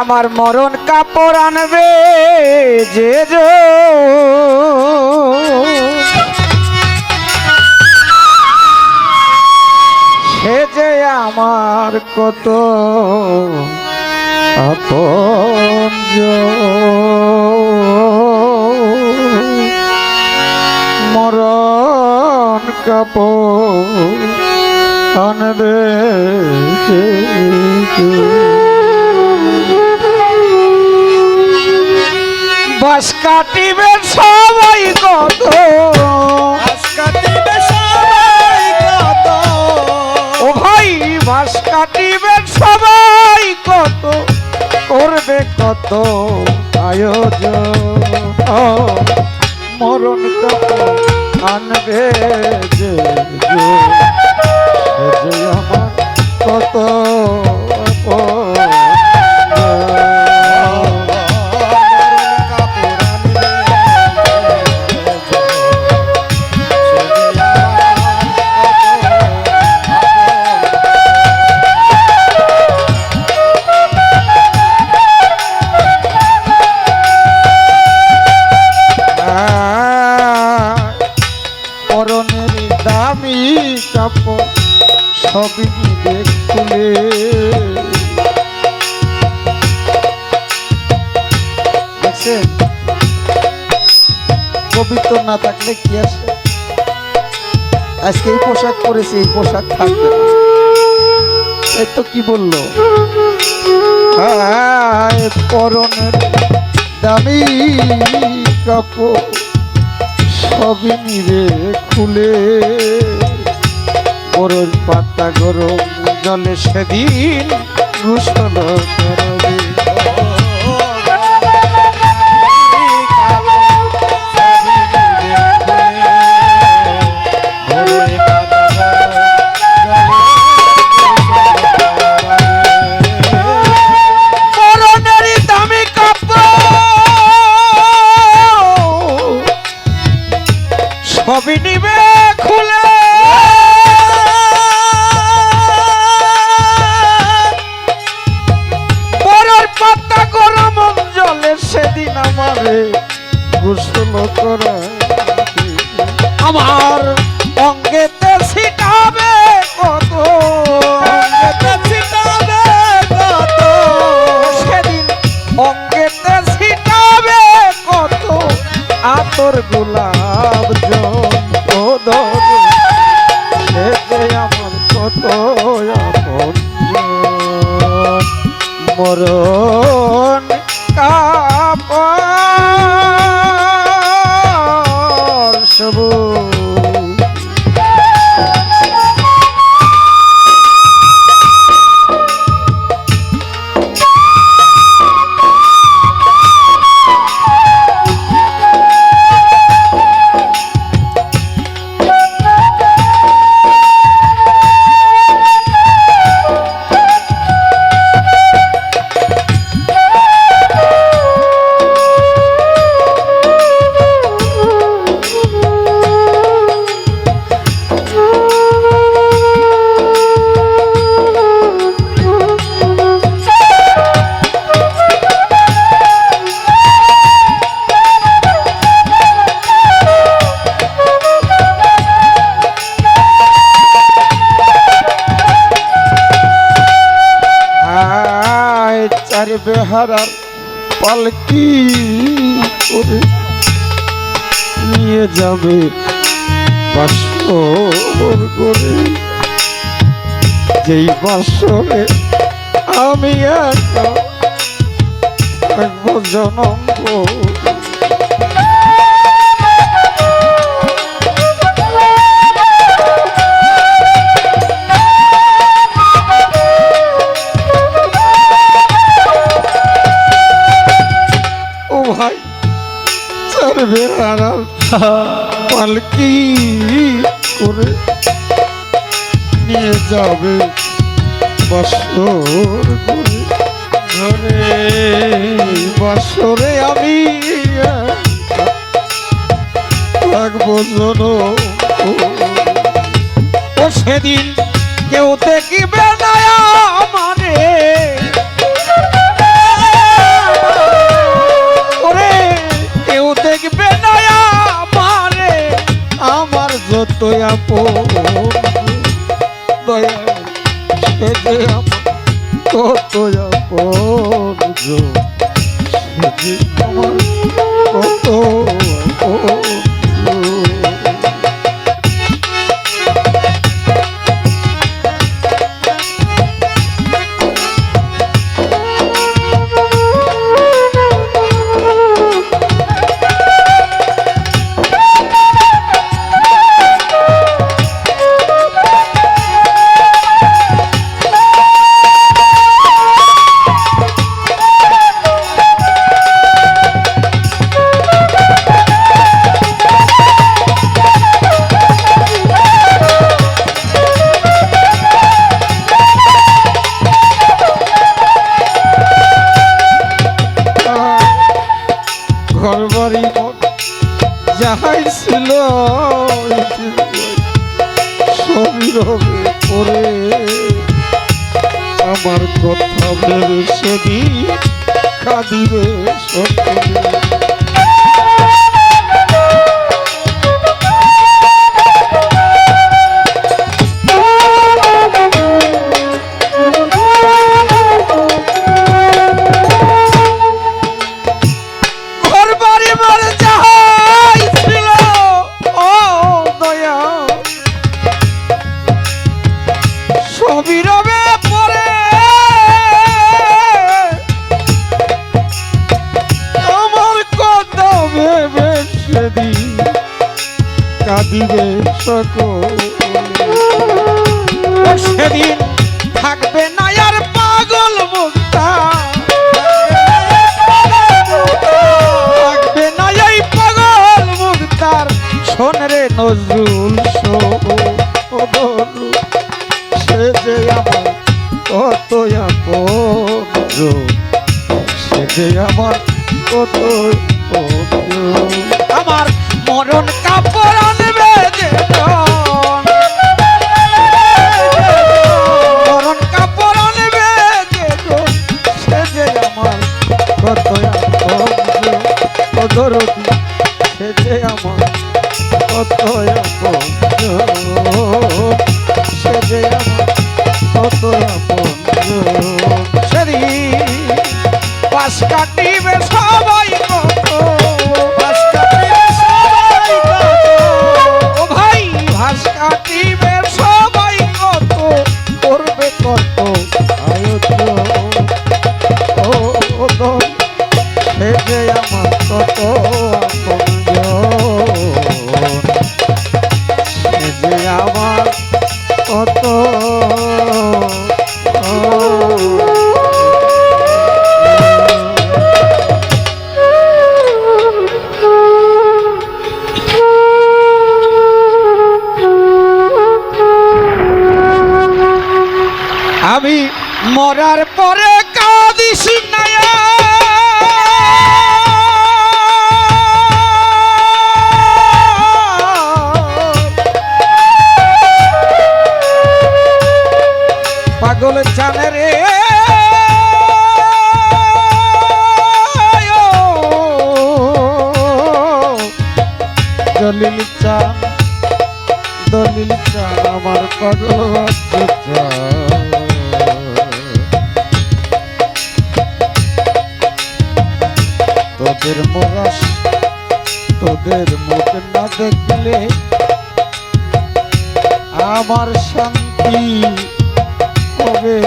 আমার মরণ কাপড় আনবে যে যো। আমার কত আপন মরণ কাপড় আনবে যে। যো। বাস কাটিবে সবাই কত। ও ভাই বাস কাটিবে সবাই কত। করবে কত আয়োজন। মরণ কত আনবে যে আমার কত কাপড় সবই নিবে খুলে দেখছেন পবিত্র না থাকলে কি আছে? আজকে এই পোশাক পরেছি, এই পোশাক থাকবে না। এই তো কি বলল? পরনের দামি কাপড় সবই নিরে খুলে। বরর পাতা গরম জলে সেদিন গোসল সেদিন আমারে গোসল করা আমার অঙ্গেতে ছিটাবে কত, অঙ্গেতে ছিটাবে সেদিন অঙ্গেতে ছিটাবে কত, আতর গোলাপ চার বেহারার পালকি করে নিয়ে যাবে বাসর করে। যেই বাসরে আমি একা জনম ভাই পালকি করে নিয়ে যাবে বছর করে ঘরে বছরে আমি থাকব জনম ও সেদিন কেউ দেখিবে না আমারে। আপন দয়া সে যে আমার কত আপন সে যে আমার কত আমার কথা ভেবে সেদিন কাঁদিবে সকলে সেদিন থাকবে না আর পাগল মুক্তা। থাকবে না এই পাগল মুক্তার। শোন রে নজরুল সে আমার আমার। আমার মরণ কাপড় সেদিন পাশ কাটিবে সবাই আমার কত যে আমার কত আমি মরার পরে কাঁদিস। জানে রে। দলিল চান দলিল চান আমার তোদের মরাস, তোদের মুখ না দেখলে আমার শান্তি হবে